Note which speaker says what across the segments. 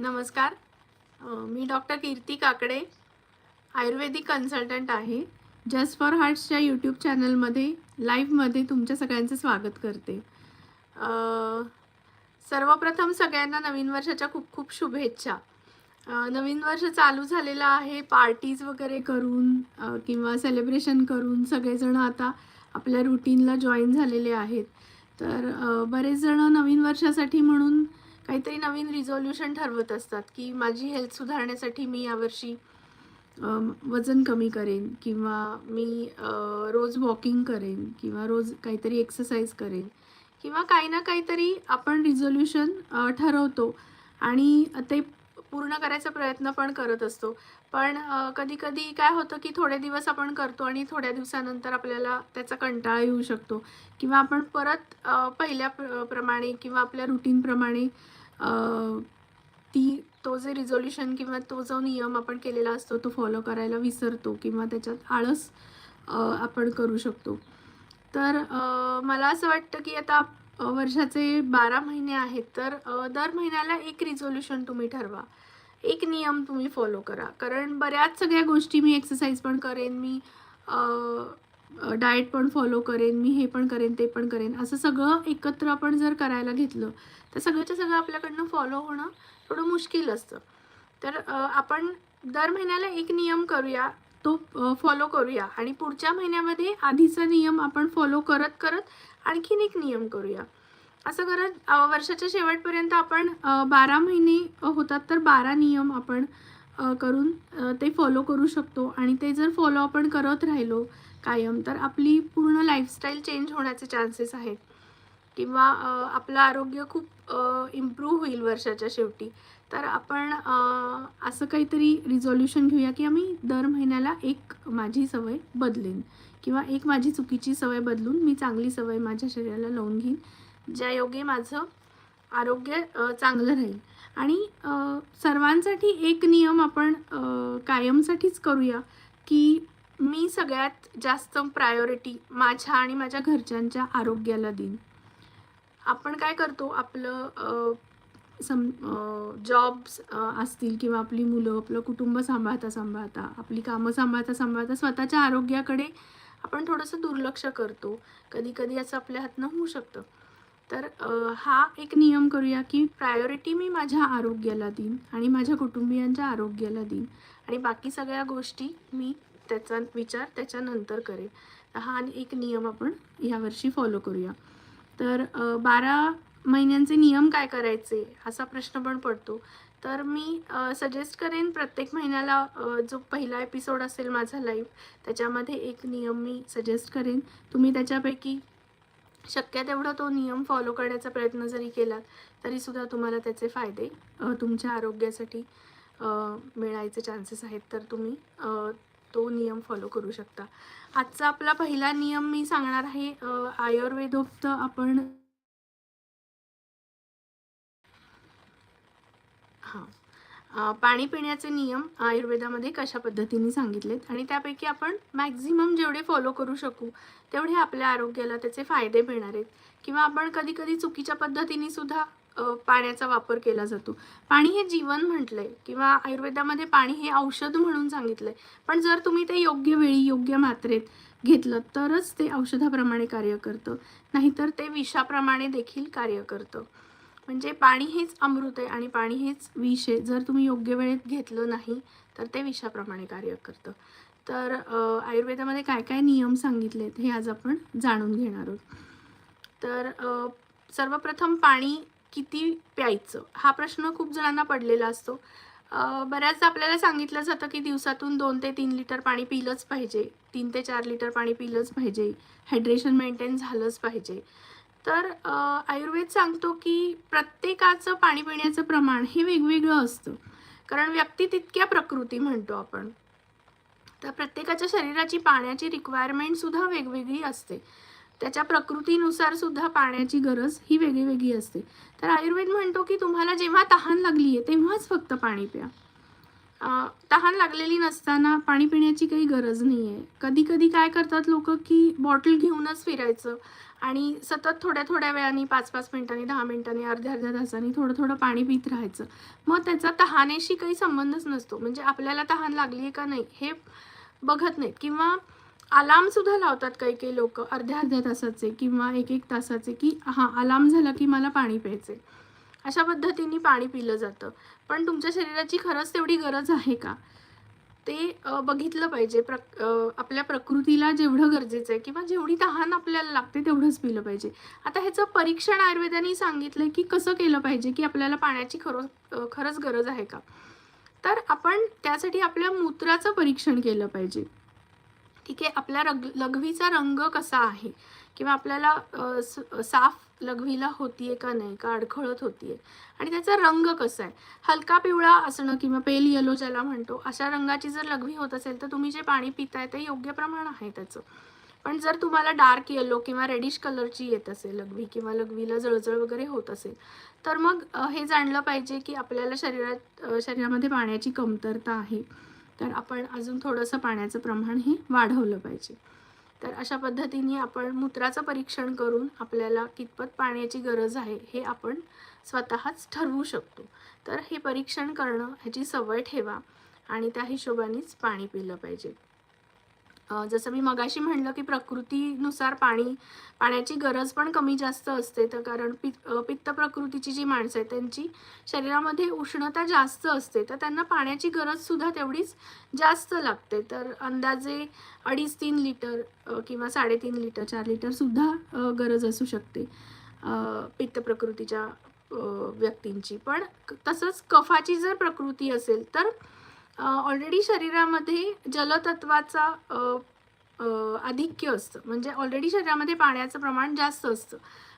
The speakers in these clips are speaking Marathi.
Speaker 1: नमस्कार. मी डॉक्टर कीर्ती काकडे आयुर्वेदिक कन्सल्टंट आहे. जस्ट फॉर हार्ट्सच्या यूट्यूब चॅनलमध्ये लाईव्हमध्ये तुमच्या सगळ्यांचं स्वागत करते. सर्वप्रथम सगळ्यांना नवीन वर्षाच्या खूप खूप शुभेच्छा. नवीन वर्ष चालू झालेलं आहे पार्टीज वगैरे करून किंवा सेलिब्रेशन करून सगळेजण आता आपल्या रुटीनला जॉईन झालेले आहेत. तर बरेचजणं बरेच जण नवीन वर्षासाठी म्हणून काहीतरी नवीन रिझॉल्युशन ठरवत असतात की माझी हेल्थ सुधारण्यासाठी मी यावर्षी वजन कमी करेन किंवा मी रोज वॉकिंग करेन किंवा रोज काहीतरी एक्सरसाइज करेन किंवा काही ना काहीतरी आपण रिझोल्युशन ठरवतो आणि ते पूर्ण करायचा प्रयत्न पण करत असतो. पण कधी कधी काय होतं की थोडे दिवस आपण करतो आणि थोड्या दिवसानंतर आपल्याला त्याचा कंटाळा येऊ शकतो किंवा आपण परत पहिल्या प्र- प्रमाणे किंवा आपल्या रुटीनप्रमाणे ती तो जे रिझोल्युशन किंवा तो जो नियम आपण केलेला असतो तो फॉलो करायला विसरतो किंवा त्याच्यात आळस आपण करू शकतो. तर मला असं वाटतं की आता वर्षाचे बारा महिने आहेत तर दर महिन्याला एक रिझोल्युशन तुम्ही ठरवा. एक नियम तुम्ही फॉलो करा. कारण बऱ्याच सगळ्या गोष्टी मी एक्सरसाइज पण करेन मी डाएट पण फॉलो करेन मी हे पण करेन ते पण करेन. असं सगळं एकत्र आपण जर करायला घेतलं तर सगळंच्या सगळं आपल्याकडनं फॉलो होणं थोडं मुश्किल असतं. तर आपण दर महिन्याला एक नियम करूया तो फॉलो करूया आणि पुढच्या महिन्यामध्ये आधीचा नियम आपण फॉलो करत करत आणखीन एक नियम करूया. असं करत वर्षाच्या शेवटपर्यंत आपण बारा महिने होतात तर बारा नियम आपण करून ते फॉलो करू शकतो. आणि ते जर फॉलो आपण करत राहिलो कायम तर आपली पूर्ण लाईफस्टाईल चेंज होण्याचे चान्सेस आहेत. किंवा आपलं आरोग्य खूप इम्प्रूव्ह होईल वर्षाच्या शेवटी. तर आपण असं काहीतरी रिझॉल्युशन घेऊया की आम्ही दर महिन्याला एक माझी सवय बदलेन. किंवा एक माझी चुकीची सवय बदलून मी चांगली सवय माझ्या शरीराला लावून घेईन ज्या योगे माझं आरोग्य चांगलं राहील. आणि सर्वांसाठी एक नियम आपण कायमसाठीच करूया की मी सगळ्यात जास्त प्रायोरिटी माझ्या आणि माझ्या घरच्यांच्या आरोग्याला देईन. आपण काय करतो आपलं सम जॉब्स असतील किंवा आपली मुलं आपलं कुटुंब सांभाळता सांभाळता आपली कामं सांभाळता सांभाळता स्वतःच्या आरोग्याकडे आपण थोडंसं दुर्लक्ष करतो. कधी कधी असं आपल्या हातनं होऊ शकतं. तर हा एक नियम करूया की प्रायोरिटी मी माझ्या आरोग्याला देईन आणि माझ्या कुटुंबियांच्या आरोग्याला देईन. आणि बाकी सगळ्या गोष्टी मी त्याचा विचार त्याच्यानंतर करेन हा हा एक नियम आपण यावर्षी फॉलो करूया. तर बारा महिन्यांचे नियम काय करायचे? असा प्रश्न पण पडतो. तर मी सजेस्ट करेन प्रत्येक महिन्याला जो पहिला एपिसोड असेल माझा लाईव्ह त्याच्यामध्ये एक नियम मी सजेस्ट करेन. तुम्ही त्याच्यापैकी शक्य तेवढा तो नियम फॉलो करण्याचा प्रयत्न जरी केलात तरीसुद्धा तुम्हाला त्याचे फायदे तुमच्या आरोग्यासाठी मिळायचे चान्सेस आहेत. तर तुम्ही तो नियम फॉलो करू शकता. आजचा आपला पहिला नियम मी सांगणार आहे आयुर्वेदोक्त आपण हां. पाणी पिण्याचे नियम आयुर्वेदामध्ये कशा पद्धतीने सांगितलेत आणि त्यापैकी आपण मॅक्झिमम जेवढे फॉलो करू शकू तेवढे आपल्या आरोग्याला त्याचे फायदे मिळणार आहेत. किंवा आपण कधी कधी चुकीच्या पद्धतीने सुद्धा पाण्याचा वापर केला जातो. पाणी हे जीवन म्हटलंय किंवा आयुर्वेदामध्ये पाणी हे औषध म्हणून सांगितलंय. पण जर तुम्ही ते योग्य वेळी योग्य मात्रेत घेतलं तरच ते औषधाप्रमाणे कार्य करतं. नाहीतर ते विषाप्रमाणे देखील कार्य करतं. म्हणजे पाणी हेच अमृत आहे आणि पाणी हेच विष आहे. जर तुम्ही योग्य वेळेत घेतलं नाही तर ते विषाप्रमाणे कार्य करतं. तर आयुर्वेदामध्ये काय काय नियम सांगितलेत हे आज आपण जाणून घेणार आहोत. तर सर्वप्रथम पाणी किती प्यायचं? हा प्रश्न खूप जणांना पडलेला असतो. बऱ्याचदा आपल्याला सांगितलं जातं की दिवसातून दोन ते तीन लिटर पाणी पिलंच पाहिजे. तीन ते चार लिटर पाणी पिलंच पाहिजे. हायड्रेशन मेंटेन झालंच पाहिजे. तर आयुर्वेद सांगतो की प्रत्येकाचं पाणी पिण्याचं प्रमाण हे वेगवेगळं असतं. कारण व्यक्ती तितक्या प्रकृती म्हणतो आपण. तर प्रत्येकाच्या शरीराची पाण्याची रिक्वायरमेंटसुद्धा वेगवेगळी असते. त्याच्या प्रकृतीनुसार सुद्धा पाण्याची गरज ही वेगळी वेगळी असते. तर आयुर्वेद म्हणतो की तुम्हाला जेव्हा तहान लागली आहे तेव्हाच फक्त पाणी प्या. तहान लागलेली नसताना पाणी पिण्याची काही गरज नाही आहे कधी कधी काय करतात लोक की बॉटल घेऊनच फिरायचं आणि सतत थोड्या थोड्या वेळाने पाच पाच मिनिटांनी दहा मिनिटांनी अर्ध्या अर्ध्या तासाने थोडं थोडं पाणी पित राहायचं. मग त्याचा तहानेशी काही संबंधच नसतो. म्हणजे आपल्याला तहान लागली आहे का नाही हे बघत नाहीत. किंवा अलार्म सुद्धा लावतात काही काही लोक अर्ध्या अर्ध्या तासाचे किंवा एक एक तासाचे की हां अलार्म झाला की मला पाणी प्यायचे अशा पद्धतीने पाणी पिलं जातं. पण तुमच्या शरीराची खरंच तेवढी गरज आहे का? ते बघितलं पाहिजे. प्र आपल्या प्रकृतीला जेवढं गरजेचं आहे किंवा जेवढी तहान आपल्याला लागते तेवढंच पिलं पाहिजे. आता ह्याचं परीक्षण आयुर्वेदाने सांगितलं की कसं केलं पाहिजे की आपल्याला पाण्याची खरो खरंच गरज आहे का? तर आपण त्यासाठी आपल्या मूत्राचं परीक्षण केलं पाहिजे. ठीक आहे आपल्या रग लघवीचा रंग कसा आहे? किंवा आपल्याला साफ लघवीला होतीये का नाही? का अडखळत होतीये? आणि त्याचा रंग कसा आहे? हलका पिवळा असणं किंवा पेल येलो ज्याला म्हणतो अशा रंगाची जर लघवी होत असेल तर तुम्ही जे पाणी पिताय ते योग्य प्रमाण आहे त्याचं. पण जर तुम्हाला डार्क येलो किंवा रेडिश कलरची येत असेल लघवी किंवा लघवीला जळजळ वगैरे होत असेल तर मग हे जाणलं पाहिजे की आपल्याला शरीरात शरीरामध्ये पाण्याची कमतरता आहे. तर आपण अजून थोडंसं पाण्याचं प्रमाण हे वाढवलं पाहिजे. तर अशा पद्धतीने आपण मूत्राचं परीक्षण करून आपल्याला कितपत पाण्याची गरज आहे हे आपण स्वतःच ठरवू शकतो. तर हे परीक्षण करणं ह्याची सवय ठेवा आणि त्या हिशोबानेच पाणी पिलं पाहिजे. जसं मी मगाशी म्हणलं की प्रकृतीनुसार पाणी पाण्याची गरज पण कमी जास्त असते. तर कारण पि पित्त प्रकृतीची जी माणसं आहेत त्यांची शरीरामध्ये उष्णता जास्त असते. तर त्यांना पाण्याची गरजसुद्धा तेवढीच जास्त लागते. तर अंदाजे अडीच तीन लिटर किंवा साडेतीन लिटर चार लिटरसुद्धा गरज असू शकते पित्त प्रकृतीच्या व्यक्तींची. पण तसंच कफाची जर प्रकृती असेल तर ऑलरेडी शरीरामध्ये जलतत्वाचा आधिक्य असतं. म्हणजे ऑलरेडी शरीरामध्ये पाण्याचं प्रमाण जास्त असतं.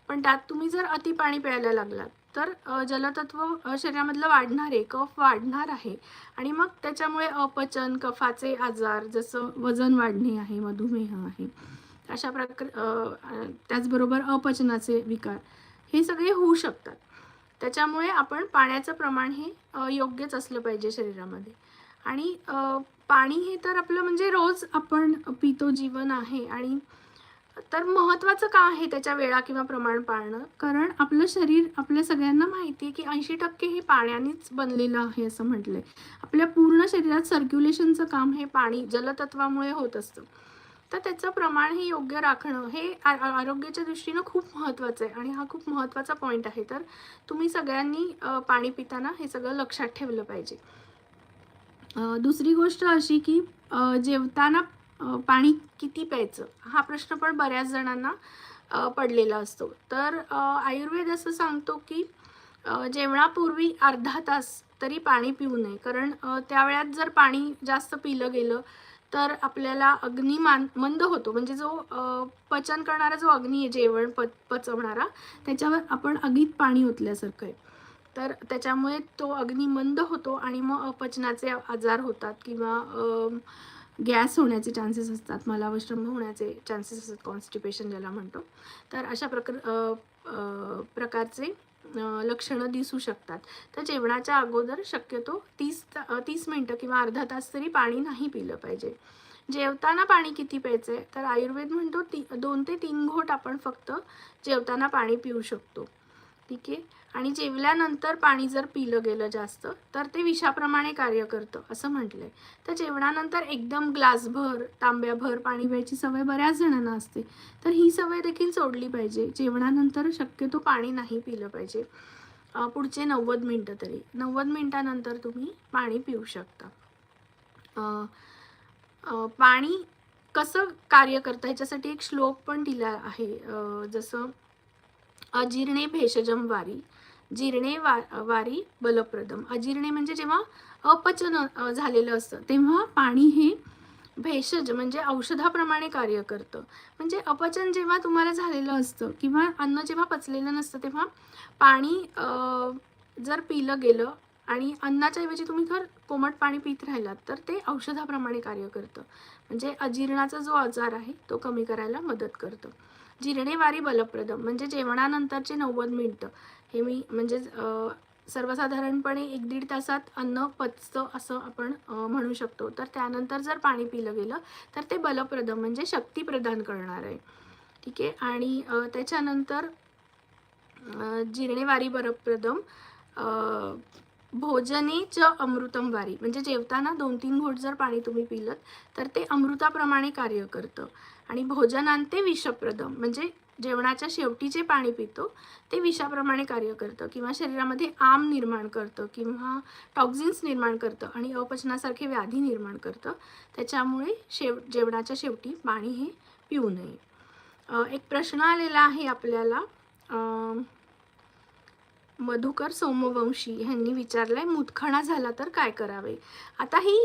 Speaker 1: पण त्यात तुम्ही जर अति पाणी प्यायला लागलात तर जलतत्व शरीरामधलं वाढणार आहे कफ वाढणार आहे. आणि मग त्याच्यामुळे अपचन कफाचे आजार जसं वजन वाढणे आहे मधुमेह आहे अशा प्रकार त्याचबरोबर अपचनाचे विकार हे सगळे होऊ शकतात. त्याच्यामुळे आपण पाण्याचं प्रमाण हे योग्यच असलं पाहिजे शरीरामध्ये. आणि पाणी हे तर आपलं म्हणजे रोज आपण पितो जीवन आहे. आणि तर महत्त्वाचं का आहे त्याच्या वेळा किंवा प्रमाण पाळणं? कारण आपलं शरीर आपल्या सगळ्यांना माहिती आहे की ऐंशी टक्के हे पाण्यानेच बनलेलं आहे असं म्हटलंय. आपल्या पूर्ण शरीरात सर्क्युलेशनचं काम हे पाणी जलतत्वामुळे होत असतं. तर त्याचं प्रमाण हे योग्य राखणं हे आरोग्याच्या दृष्टीनं खूप महत्त्वाचं आहे. आणि हा खूप महत्त्वाचा पॉईंट आहे. तर तुम्ही सगळ्यांनी पाणी पिताना हे सगळं लक्षात ठेवलं पाहिजे. दुसरी गोष्ट अशी की जेवताना पाणी किती प्यायचं हा प्रश्न पण बऱ्याच जणांना पडलेला असतो. तर आयुर्वेद असं सांगतो की जेवणापूर्वी अर्धा तास तरी पाणी पिऊ नये. कारण त्यावेळात त्या वेळात जर पाणी जास्त पिलं गेलं तर आपल्याला अग्नी मान मंद होतो. म्हणजे जो पचन करणारा जो अग्नी आहे जेवण प पचवणारा त्याच्यावर आपण अगीत पाणी ओतल्यासारखं आहे. तर त्याच्यामुळे तो अग्नी मंद होतो आणि मग अपचनाचे आजार होतात किंवा गॅस होण्याचे चान्सेस असतात मलावश्रम होण्याचे चान्सेस असतात कॉन्स्टिपेशन ज्याला म्हणतो. तर अशा प्रकार प्रकारचे लक्षणं दिसू शकतात. तर जेवणाच्या अगोदर शक्यतो तीस ता- तीस मिनटं किंवा अर्धा तास तरी पाणी नाही पिलं पाहिजे. जेवताना पाणी किती प्यायचं आहे तर आयुर्वेद म्हणतो ती दोन ते तीन घोट आपण फक्त जेवताना पाणी पिऊ शकतो. ठीक आहे? आणि जेवल्यानंतर पाणी जर पिलं गेलं जास्त तर ते विषाप्रमाणे कार्य करतं असं म्हटलंय. तर जेवणानंतर एकदम ग्लासभर तांब्याभर पाणी प्यायची सवय बऱ्याच जणांना असते. तर ही सवय देखील सोडली पाहिजे. जेवणानंतर शक्यतो पाणी नाही पिलं पाहिजे. पुढचे नव्वद मिनटं तरी. नव्वद मिनटानंतर तुम्ही पाणी पिऊ शकता. पाणी कसं कार्य करतं ह्याच्यासाठी एक श्लोक पण दिला आहे. जसं अजीर्णे भेषजम वारी. जीर्णे वा वारी बलप्रदम. अजीर्णे म्हणजे जेव्हा अपचन झालेलं असतं तेव्हा पाणी हे भेषज म्हणजे औषधाप्रमाणे कार्य करतं. म्हणजे अपचन जेव्हा तुम्हाला झालेलं असतं किंवा अन्न जेव्हा पचलेलं नसतं तेव्हा पाणी जर पिलं गेलं आणि अन्नाच्या ऐवजी तुम्ही जर कोमट पाणी पित राहिलात तर ते औषधाप्रमाणे कार्य करतं. म्हणजे अजीर्णाचा जो आजार आहे तो कमी करायला मदत करतं. जिरणेवारी बलप्रदम म्हणजे जेवणानंतरचे नव्वद मिनटं. हे मी म्हणजे सर्वसाधारणपणे एक दीड तासात अन्न पचतं असं आपण म्हणू शकतो. तर त्यानंतर जर पाणी पिलं गेलं तर ते बलप्रदम म्हणजे शक्ती प्रदान करणार आहे. ठीक आहे? आणि त्याच्यानंतर जीर्णेवारी जिरणेवारी भोजने च अमृतम वारी म्हणजे जेवताना दोन तीन घोट जर पाणी तुम्ही पिलं तर ते अमृताप्रमाणे कार्य करतं. आणि भोजनांते विषप्रदम म्हणजे जेवणाच्या शेवटी जे पाणी पितो ते विषाप्रमाणे कार्य करतं. किंवा शरीरामध्ये आम निर्माण करतं किंवा टॉक्झिन्स निर्माण करतं आणि अपचनासारखे व्याधी निर्माण करतं. त्याच्यामुळे शेव जेवणाच्या शेवटी पाणी हे पिऊ नये. एक प्रश्न आलेला आहे आपल्याला. मधुकर सोमवंशी ह्यांनी विचारलं आहे मुतखणा झाला तर काय करावे? आता ही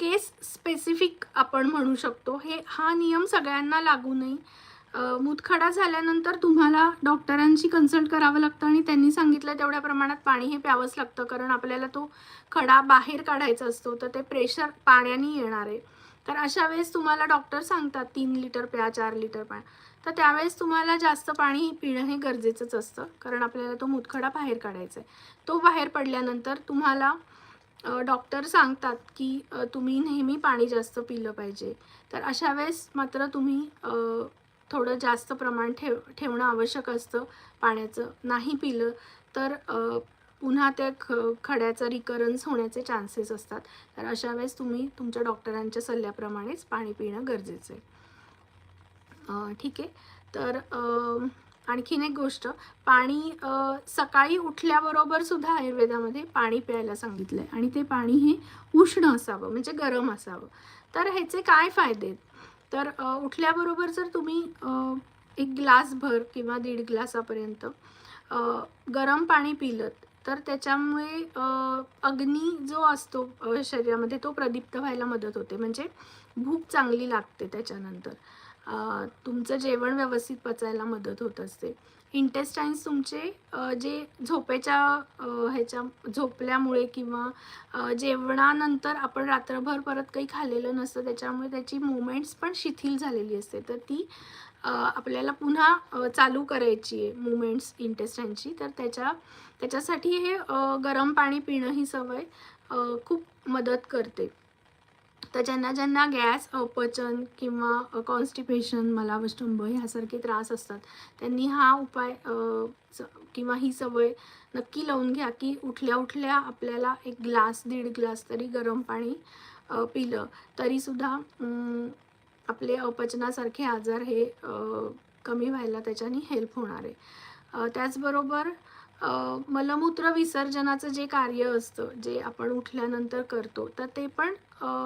Speaker 1: केस स्पेसिफिक आपण म्हणू शकतो. हे हा नियम सगळ्यांना लागू नाही मुतखडा झाल्यानंतर तुम्हाला डॉक्टरांशी कन्सल्ट करावं लागतं आणि त्यांनी सांगितलं तेवढ्या प्रमाणात पाणी हे प्यावंच लागतं कारण आपल्याला तो खडा बाहेर काढायचा असतो तर ते प्रेशर पाण्याने येणार आहे. तर अशा वेळेस तुम्हाला डॉक्टर सांगतात तीन लिटर प्या चार लिटर प्या. तर त्यावेळेस तुम्हाला जास्त पाणी पिणं हे गरजेचंच असतं. कारण आपल्याला तो मुतखडा बाहेर काढायचा आहे तो बाहेर पडल्यानंतर तुम्हाला डॉक्टर सांगतात की तुम्ही नेहमी पाणी जास्त पिलं पाहिजे. तर अशा वेळेस मात्र तुम्ही थोडं जास्त प्रमाण ठेव ठेवणं आवश्यक असतं. पाण्याचं नाही पिलं तर पुन्हा त्या ख खड्याचं रिकरन्स होण्याचे चान्सेस असतात. तर अशा वेळेस तुम्ही तुमच्या डॉक्टरांच्या सल्ल्याप्रमाणेच पाणी पिणं गरजेचं आहे ठीक आहे. तर आणखीन एक गोष्ट. पाणी सकाळी उठल्याबरोबर सुद्धा आयुर्वेदामध्ये पाणी प्यायला सांगितलं आहे आणि ते पाणी हे उष्ण असावं म्हणजे गरम असावं. तर ह्याचे काय फायदे? आहेत तर उठल्याबरोबर जर तुम्ही एक ग्लासभर किंवा दीड ग्लासापर्यंत गरम पाणी पिलं तर त्याच्यामुळे अग्नी जो असतो शरीरामध्ये तो प्रदीप्त व्हायला मदत होते. म्हणजे भूक चांगली लागते त्याच्यानंतर. तुमचं जेवण व्यवस्थित पचायला मदत होत असते. इंटेस्टाईन्स तुमचे जे झोपेच्या ह्याच्या झोपल्यामुळे किंवा जेवणानंतर आपण रात्रभर परत काही खाल्लेलं नसतं त्याच्यामुळे त्याची मुवमेंट्स पण शिथिल झालेली असते. तर ती आपल्याला पुन्हा चालू करायची आहे मुवमेंट्स इंटेस्टाईनची तर त्याच्या त्याच्यासाठी हे गरम पाणी पिणं ही सवय खूप मदत करते. तर ज्यांना ज्यांना गॅस अपचन किंवा कॉन्स्टिपेशन मलावष्टंभ ह्यासारखे त्रास असतात त्यांनी हा उपाय स- किंवा ही सवय नक्की लावून घ्या की उठल्या उठल्या आपल्याला एक ग्लास दीड ग्लास तरी गरम पाणी पिलं. तरीसुद्धा आपले अपचनासारखे आजार हे कमी व्हायला त्याच्याने हेल्प होणार आहे. त्याचबरोबर मलमूत्र विसर्जनाचं जे कार्य असतं जे आपण उठल्यानंतर करतो तर ते पण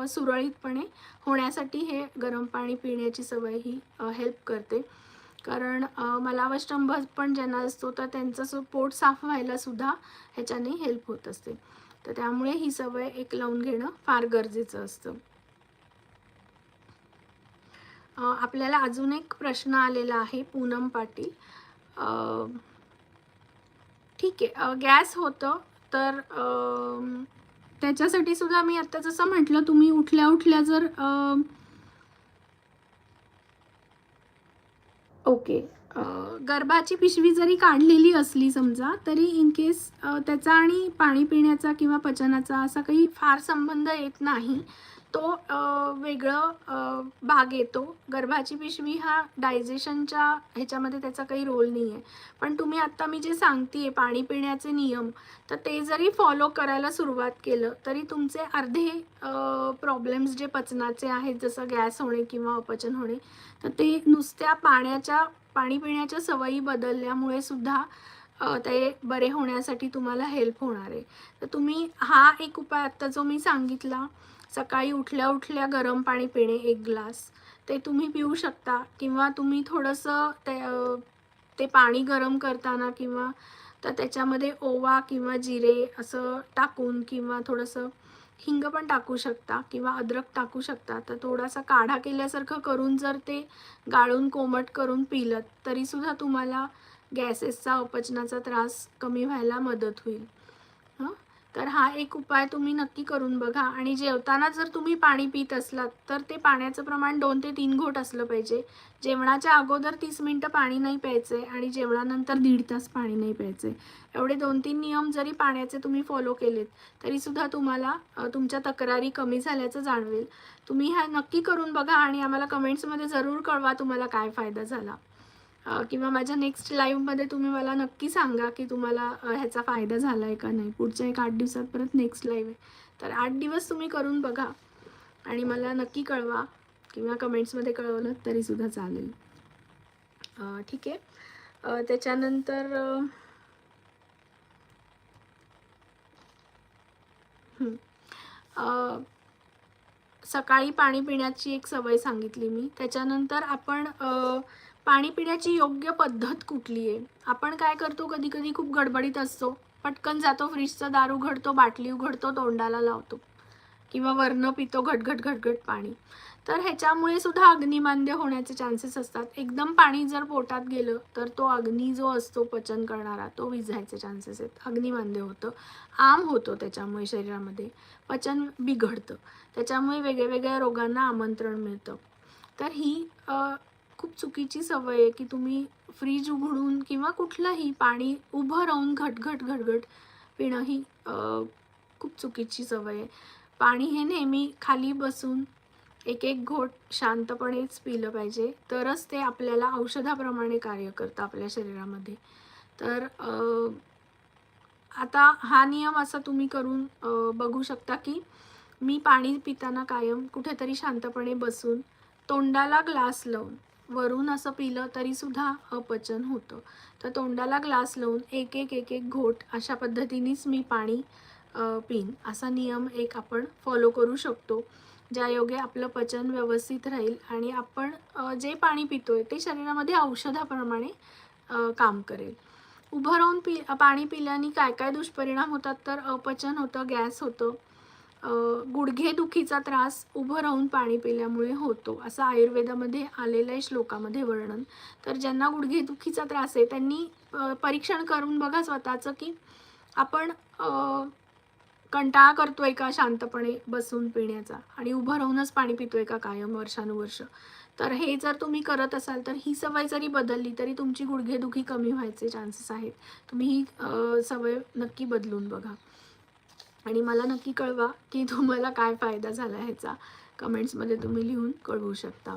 Speaker 1: सुरळीतपणे होण्यासाठी हे गरम पाणी पिण्याची सवय ही हेल्प करते. कारण मलावष्टंभ पण ज्यांना असतो तर त्यांचं सो पोट साफ व्हायलासुद्धा ह्याच्याने हेल्प होत असते. तर त्यामुळे ही सवय एक लावून घेणं फार गरजेचं असतं. आपल्याला अजून एक प्रश्न आलेला आहे पूनम पाटील. ठीक आहे. गॅस होतं तर त्याच्यासाठी सुद्धा मी आत्ता जसं म्हटलं तुम्ही उठल्या उठल्या जर ओके. गर्भाची पिशवी जरी काढलेली असली समजा तरी इन केस त्याचा आणि पाणी पिण्याचा किंवा पचनाचा असा काही फार संबंध येत नाही. तो वेगळं भाग येतो. गर्भाची पिशवी हा डायजेशनच्या ह्याच्यामध्ये त्याचा काही रोल नाही आहे पण तुम्ही आत्ता मी जे सांगते पाणी पिण्याचे नियम तर ते जरी फॉलो करायला सुरुवात केलं तरी तुमचे अर्धे प्रॉब्लेम्स जे पचनाचे आहेत जसं गॅस होणे किंवा अपचन होणे तर ते नुसत्या पाण्याच्या पाणी पिण्याच्या सवयी बदलल्यामुळे सुद्धा ते बरे होण्यासाठी तुम्हाला हेल्प होणार आहे. तर तुम्ही हा एक उपाय आत्ता जो मी सांगितला सकाळी उठल्या उठल्या गरम पाणी पिणे एक ग्लास. ते तुम्ही पिऊ शकता किंवा तुम्ही थोडंसं ते ते पाणी गरम करताना किंवा तर त्याच्यामध्ये ओवा किंवा जिरे असं टाकून किंवा थोडंसं हिंग पण टाकू शकता किंवा अद्रक टाकू शकता. तर थोडासा काढा केल्यासारखं करून जर ते गाळून कोमट करून पिलं तरीसुद्धा तुम्हाला गॅसेसचा अपचनाचा त्रास कमी व्हायला मदत होईल. तर हा एक उपाय तुम्ही नक्की करून बघा. आणि जेवताना जर तुम्ही पाणी पित असलात तर ते पाण्याचं प्रमाण दोन ते तीन घोट असलं पाहिजे. जेवणाच्या अगोदर तीस मिनटं पाणी नाही प्यायचे आणि जेवणानंतर दीड तास पाणी नाही प्यायचे एवढे दोन तीन नियम जरी पाण्याचे तुम्ही फॉलो केलेत तरीसुद्धा तुम्हाला तुमच्या तक्रारी कमी झाल्याचं जाणवेल. तुम्ही ह्या नक्की करून बघा आणि आम्हाला कमेंट्समध्ये जरूर कळवा तुम्हाला काय फायदा झाला. किंवा माझ्या नेक्स्ट लाईव्हमध्ये तुम्ही मला नक्की सांगा की तुम्हाला ह्याचा फायदा झाला आहे का नाही. पुढच्या एक आठ दिवसात परत नेक्स्ट लाईव्ह आहे. तर आठ दिवस तुम्ही करून बघा आणि मला नक्की कळवा किंवा कमेंट्समध्ये कळवलं तरीसुद्धा चालेल. ठीक आहे. त्याच्यानंतर सकाळी पाणी पिण्याची एक सवय सांगितली मी. त्याच्यानंतर आपण पाणी पिण्याची योग्य पद्धत कुठली आहे? आपण काय करतो? कधी कधी खूप गडबडीत असतो. पटकन जातो फ्रीजचं दार उघडतो बाटली उघडतो तोंडाला लावतो. किंवा वरनं पितो घटघट घटघट पाणी. तर ह्याच्यामुळे सुद्धा अग्निमांद्य होण्याचे चान्सेस असतात. एकदम पाणी जर पोटात गेलं तर तो अग्नी जो असतो पचन करणारा तो विझायचे चान्सेस आहेत. अग्निमांद्य होतं. आम होतो त्याच्यामुळे शरीरामध्ये. पचन बिघडतं. त्याच्यामुळे वेगळ्या वेगळ्या रोगांना आमंत्रण मिळतं. तर ही खूप चुकीची सवय आहे की तुम्ही फ्रीज उघडून किंवा कुठलंही पाणी उभं राहून घटघट घटघट पिणं ही खूप चुकीची सवय आहे. पाणी हे नेहमी खाली बसून एक एक घोट शांतपणेच पिलं पाहिजे. तरच ते आपल्याला औषधाप्रमाणे कार्य करतं आपल्या शरीरामध्ये. तर आता हा नियम असा तुम्ही करून बघू शकता की मी पाणी पिताना कायम कुठेतरी शांतपणे बसून तोंडाला ग्लास लावून वरून असं पिलं तरीसुद्धा अपचन होतं. तर तोंडाला ग्लास लावून एक एक एक एक घोट अशा पद्धतीनेच मी पाणी पिन असा नियम एक आपण फॉलो करू शकतो ज्यायोगे आपलं पचन व्यवस्थित राहील आणि आपण जे पाणी पितो आहे ते शरीरामध्ये औषधाप्रमाणे काम करेल. उभं राहून पि पाणी पिल्याने काय काय दुष्परिणाम होतात तर अपचन होतं गॅस होतं. गुडघेदुखीचा त्रास उभं राहून पाणी पिल्यामुळे होतो असं आयुर्वेदामध्ये आलेलं आहे श्लोकामध्ये वर्णन. तर ज्यांना गुडघेदुखीचा त्रास आहे त्यांनी परीक्षण करून बघा स्वतःचं की आपण कंटाळा करतोय का शांतपणे बसून पिण्याचा? आणि उभं राहूनच पाणी पितोय का कायम वर्षानुवर्ष? तर हे जर तुम्ही करत असाल तर ही सवय जरी बदलली तरी तुमची गुडघेदुखी कमी व्हायचे चान्सेस आहेत. तुम्ही ही सवय नक्की बदलून बघा. आणि मला नक्की कळवा की तुम्हाला काय फायदा झाला ह्याचा. कमेंट्समध्ये तुम्ही लिहून कळवू शकता.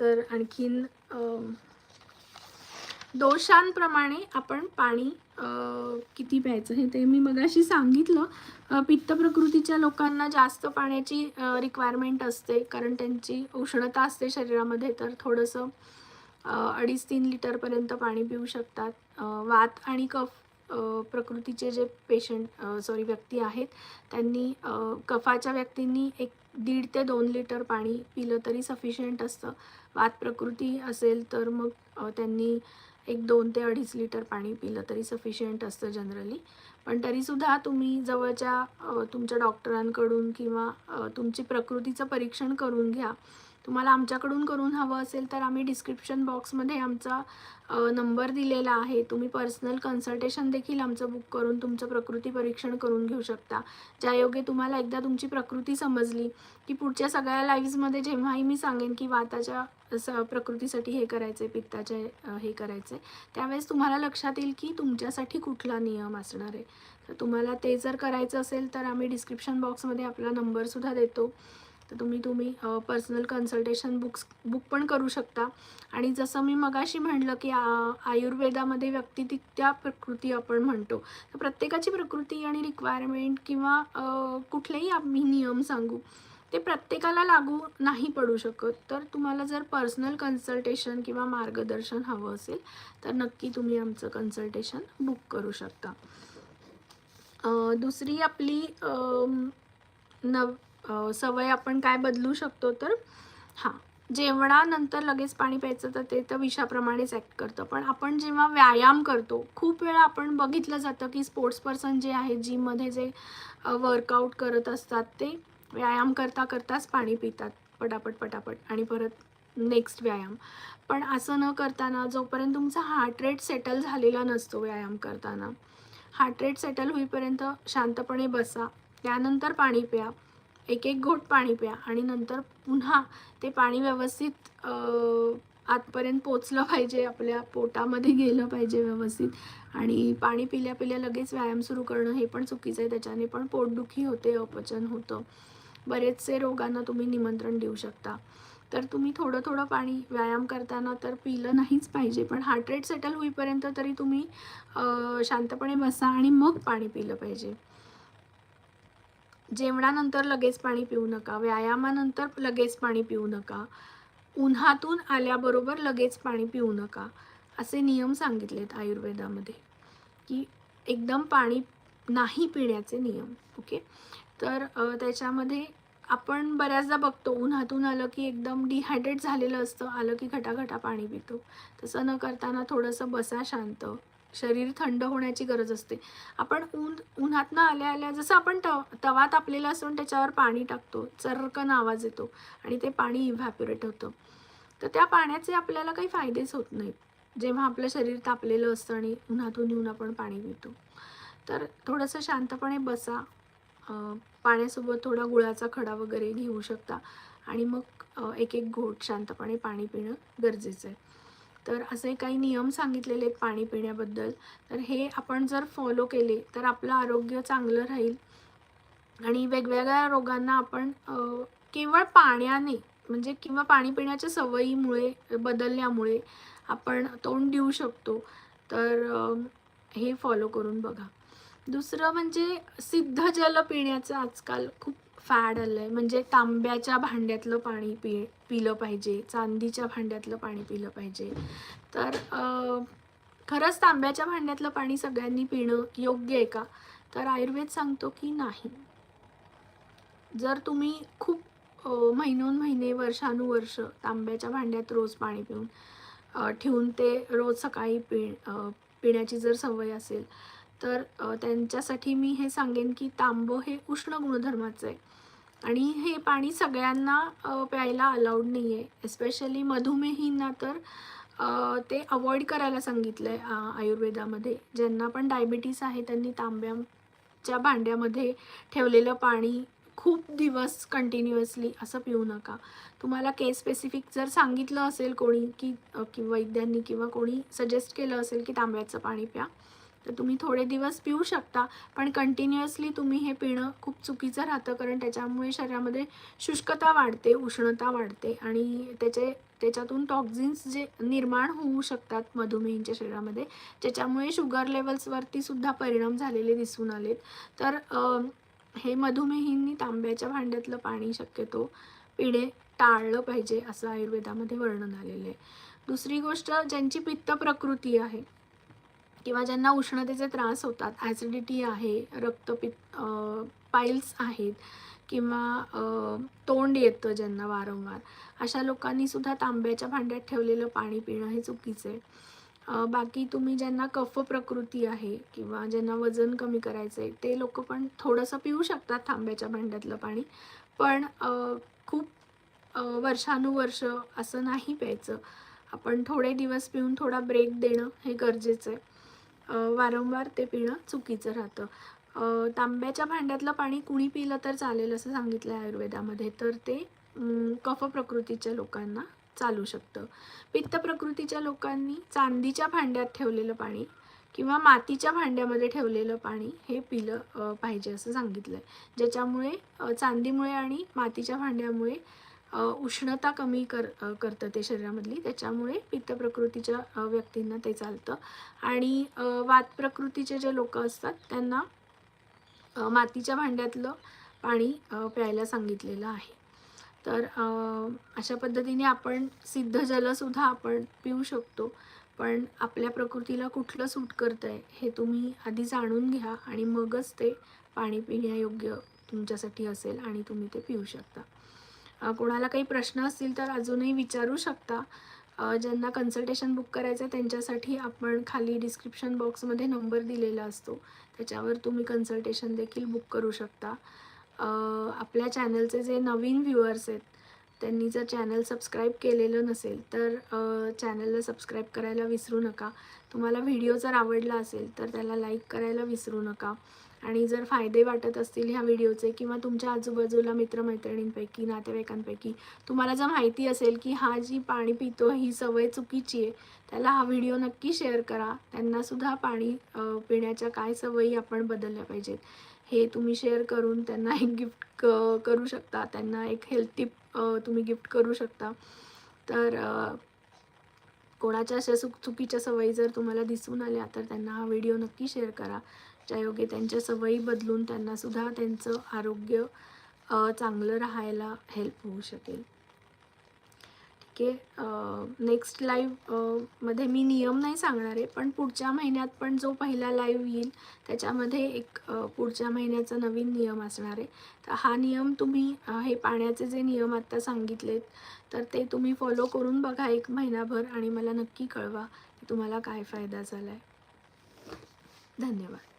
Speaker 1: तर आणखीन दोषांप्रमाणे आपण पाणी किती प्यायचं हे ते मी मगाशी सांगितलं. पित्त प्रकृतीच्या लोकांना जास्त पाण्याची रिक्वायरमेंट असते. कारण त्यांची उष्णता असते शरीरामध्ये तर थोडंसं अडीच तीन लिटरपर्यंत पाणी पिऊ शकतात. वात आणि कफ प्रकृतीचे जे पेशंट सॉरी व्यक्ती आहेत त्यांनी कफाच्या व्यक्तींनी एक दीड ते दोन लिटर पाणी पिलं तरी सफिशियंट असतं. वात प्रकृती असेल तर मग त्यांनी एक दोन ते अडीच लिटर पाणी पिलं तरी सफिशियंट असतं जनरली पण तरीसुद्धा तुम्ही जवळच्या तुमच्या डॉक्टरांकडून किंवा तुमची प्रकृतीचं परीक्षण करून घ्या. तुम्हाला आमच्याकडून करून हवं असेल तर आम्ही डिस्क्रिप्शन बॉक्समध्ये आमचा नंबर दिलेला आहे. तुम्ही पर्सनल कन्सल्टेशन देखील आमचं बुक करून तुमचं प्रकृती परीक्षण करून घेऊ शकता. ज्यायोगे तुम्हाला एकदा तुमची प्रकृती समजली की पुढच्या सगळ्या लाईव्हजमध्ये जेव्हाही मी सांगेन की वाताच्या स प्रकृतीसाठी हे करायचं आहे पित्ताचे हे करायचे त्यावेळेस तुम्हाला लक्षात येईल की तुमच्यासाठी कुठला नियम असणार आहे. तर तुम्हाला ते जर करायचं असेल तर आम्ही डिस्क्रिप्शन बॉक्समध्ये आपला नंबरसुद्धा देतो. तर तुम्ही तुम्ही पर्सनल कन्सल्टेशन बुक्स बुक पण करू शकता. आणि जसं मी मगाशी म्हणलं की आयुर्वेदामध्ये आयुर्वेदामध्ये त्या प्रकृती आपण म्हणतो. तर प्रत्येकाची प्रकृती आणि रिक्वायरमेंट किंवा कुठलेही आम्ही नियम सांगू ते प्रत्येकाला लागू नाही पडू शकत. तर तुम्हाला जर पर्सनल कन्सल्टेशन किंवा मार्गदर्शन हवं असेल तर नक्की तुम्ही आमचं कन्सल्टेशन बुक करू शकता. दुसरी आपली नव सवय आपण काय बदलू शकतो तर? हां. जेवणानंतर लगेच पाणी प्यायचं तर ते तर विषाप्रमाणेच ॲक्ट करतं. पण आपण जेव्हा व्यायाम करतो खूप वेळा आपण बघितलं जातं की स्पोर्ट्स पर्सन जे आहेत जिममध्ये जे वर्कआउट करत असतात ते व्यायाम करता करताच पाणी पितात. पटापट पटापट. आणि परत नेक्स्ट व्यायाम. पण असं न करताना जोपर्यंत तुमचा हार्ट रेट सेटल झालेला नसतो व्यायाम करताना हार्ट रेट सेटल होईपर्यंत शांतपणे बसा. त्यानंतर पाणी प्या. एक एक घोट पाणी प्या आणि नंतर पुन्हा ते पाणी व्यवस्थित आतपर्यंत पोचलं पाहिजे आपल्या पोटामध्ये गेलं पाहिजे व्यवस्थित. आणि पाणी पिल्या पिल्या लगेच व्यायाम सुरू करणं हे पण चुकीचं आहे. त्याच्याने पण पोटदुखी होते अपचन होतं. बरेचसे रोगांना तुम्ही निमंत्रण देऊ शकता. तर तुम्ही थोडं थोडं पाणी व्यायाम करताना तर पिलं नाहीच पाहिजे पण हार्ट रेट सेटल होईपर्यंत तरी तुम्ही शांतपणे बसा आणि मग पाणी पिलं पाहिजे. जेवणानंतर लगेच पाणी पिऊ नका व्यायामानंतर लगेच पाणी पिऊ नका उन्हातून आल्याबरोबर लगेच पाणी पिऊ नका असे नियम सांगितलेत आयुर्वेदामध्ये की एकदम पाणी नाही पिण्याचे नियम ओके? तर त्याच्यामध्ये आपण बऱ्याचदा बघतो उन्हातून आलं की एकदम डिहायड्रेट झालेलं असतं आलं की घटाघटा पाणी पितो तसं न करताना थोडंसं बसा शांत शरीर थंड होण्याची गरज असते. आपण ऊन उन्हातनं आल्या आल्या जसं आपण तव तवा तापलेला असून त्याच्यावर पाणी टाकतो चरकन आवाज येतो आणि ते पाणी इव्हॅप्युरेट होतं. तर त्या पाण्याचे आपल्याला काही फायदेच होत नाहीत. जेव्हा आपलं शरीर तापलेलं असतं आणि उन्हातून येऊन आपण पाणी पितो. तर थोडंसं शांतपणे बसा. पाण्यासोबत थोडा गुळाचा खडा वगैरे घेऊ शकता. आणि मग एक एक घोट शांतपणे पाणी पिणं गरजेचं आहे. तर असे काही नियम सांगितलेले आहेत पाणी पिण्याबद्दल. तर हे आपण जर फॉलो केले तर आपलं आरोग्य चांगलं राहील. आणि वेगवेगळ्या रोगांना आपण केवळ पाण्याने म्हणजे किंवा पाणी पिण्याच्या सवयीमुळे बदलल्यामुळे आपण तोंड देऊ शकतो. तर हे फॉलो करून बघा. दुसरं म्हणजे सिद्ध जल पिण्याचं आजकाल खूप फॅड आलं आहे म्हणजे तांब्याच्या भांड्यातलं पाणी पि पिलं पाहिजे चांदीच्या भांड्यातलं पाणी पिलं पाहिजे. तर खरंच तांब्याच्या भांड्यातलं पाणी सगळ्यांनी पिणं योग्य आहे का? तर आयुर्वेद सांगतो की नाही. जर तुम्ही खूप महिनोन महिने वर्षानुवर्ष तांब्याच्या भांड्यात रोज पाणी पिऊन ठेवून ते रोज सकाळी पि पिण्याची जर सवय असेल तर त्यांच्यासाठी मी हे सांगेन की तांबं हे उष्ण गुणधर्माचं आहे. आणि हे पाणी सगळ्यांना प्यायला अलाउड नाही आहे एस्पेशली मधुमेहींना तर ते अवॉइड करायला सांगितलं आहे आयुर्वेदामध्ये. ज्यांना पण डायबिटीस आहे त्यांनी तांब्याच्या भांड्यामध्ये ठेवलेलं पाणी खूप दिवस कंटिन्युअसली असं पिऊ नका. तुम्हाला केस स्पेसिफिक जर सांगितलं असेल कोणी की कि वैद्यांनी किंवा कोणी सजेस्ट केलं असेल की तांब्याचं पाणी प्या. तर तुम्ही थोडे दिवस पिऊ शकता पण कंटिन्युअसली तुम्ही हे पिणं खूप चुकीचं राहतं कारण त्याच्यामुळे शरीरामध्ये शुष्कता वाढते उष्णता वाढते आणि त्याचे त्याच्यातून टॉक्झिन्स जे निर्माण होऊ शकतात मधुमेहींच्या शरीरामध्ये ज्याच्यामुळे शुगर लेवल्सवरती सुद्धा परिणाम झालेले दिसून आलेत. तर हे मधुमेहींनी तांब्याच्या भांड्यातलं पाणी शक्यतो पिणे टाळलं पाहिजे असं आयुर्वेदामध्ये वर्णन आलेलं आहे. दुसरी गोष्ट ज्यांची पित्त प्रकृती आहे किंवा ज्यांना उष्णतेचे त्रास होतात ॲसिडिटी आहे रक्तपित पाईल्स आहेत किंवा तोंड येतं ज्यांना वारंवार अशा लोकांनी सुद्धा तांब्याच्या भांड्यात ठेवलेलं पाणी पिणं हे चुकीचं आहे. बाकी तुम्ही ज्यांना कफ प्रकृती आहे किंवा ज्यांना वजन कमी करायचं आहे ते लोक पण थोडंसं पिऊ शकतात तांब्याच्या भांड्यातलं पाणी पण खूप वर्षानुवर्ष असं नाही प्यायचं. आपण थोडे दिवस पिऊन थोडा ब्रेक देणं हे गरजेचं आहे. वारंवार ते पिणं चुकीचं राहतं. तांब्याच्या भांड्यातलं पाणी कुणी पिलं तर चालेल असं सांगितलं आहे आयुर्वेदामध्ये. तर ते कफ प्रकृतीच्या लोकांना चालू शकतं. पित्त प्रकृतीच्या लोकांनी चांदीच्या भांड्यात ठेवलेलं पाणी किंवा मातीच्या भांड्यामध्ये ठेवलेलं पाणी हे पिलं पाहिजे असं सांगितलं आहे ज्याच्यामुळे चांदीमुळे आणि मातीच्या भांड्यामुळे उष्णता कमी कर करतं ते शरीरामधली. त्याच्यामुळे पित्त प्रकृतीच्या व्यक्तींना ते चालतं. आणि वात प्रकृतीचे जे लोक असतात त्यांना मातीच्या भांड्यातलं पाणी प्यायला सांगितलेलं आहे. तर अशा पद्धतीने आपण सिद्ध जलसुद्धा आपण पिऊ शकतो. पण आपल्या प्रकृतीला कुठलं सूट करतं आहे हे तुम्ही आधी जाणून घ्या आणि मगच ते पाणी पिण्यायोग्य तुमच्यासाठी असेल आणि तुम्ही ते पिऊ शकता. कोणाला काही प्रश्न असतील तर अजूनही विचारू शकता. ज्यांना कन्सल्टेशन बुक करायचं आहे त्यांच्यासाठी आपण खाली डिस्क्रिप्शन बॉक्समध्ये नंबर दिलेला असतो. त्याच्यावर तुम्ही कन्सल्टेशन देखील बुक करू शकता. आपल्या चॅनलचे जे नवीन व्ह्युअर्स आहेत त्यांनी जर चॅनल सबस्क्राईब केलेलं नसेल तर चॅनलला सबस्क्राईब करायला विसरू नका. तुम्हाला व्हिडिओ जर आवडला असेल तर त्याला लाईक करायला विसरू नका. आणि जर फायदे वाटत असतील ह्या व्हिडिओचे किंवा तुमच्या आजूबाजूला मित्रमैत्रिणींपैकी नातेवाईकांपैकी तुम्हाला जर माहिती असेल की हा जी पाणी पितो ही सवय चुकीची आहे त्याला हा व्हिडिओ नक्की शेअर करा. त्यांनासुद्धा पाणी पिण्याच्या काय सवयी आपण बदलल्या पाहिजेत हे तुम्ही शेअर करून त्यांना एक गिफ्ट क करू शकता. त्यांना एक हेल्थ टिप तुम्ही गिफ्ट करू शकता. तर कोणाच्या अशा चुक चुकीच्या सवयी जर तुम्हाला दिसून आल्या तर त्यांना हा व्हिडिओ नक्की शेअर करा. ज्यायोगे त्यांच्या सवयी बदलून त्यांनासुद्धा त्यांचं आरोग्य चांगलं राहायला हेल्प होऊ शकेल. ठीक आहे? नेक्स्ट लाईव्हमध्ये मी नियम नाही सांगणार आहे पण पुढच्या महिन्यात पण जो पहिला लाईव्ह येईल त्याच्यामध्ये एक पुढच्या महिन्याचा नवीन नियम असणार आहे. तर हा नियम तुम्ही हे पाण्याचे जे नियम आत्ता सांगितलेत तर ते तुम्ही फॉलो करून बघा एक महिनाभर आणि मला नक्की कळवा की तुम्हाला काय फायदा झाला आहे धन्यवाद.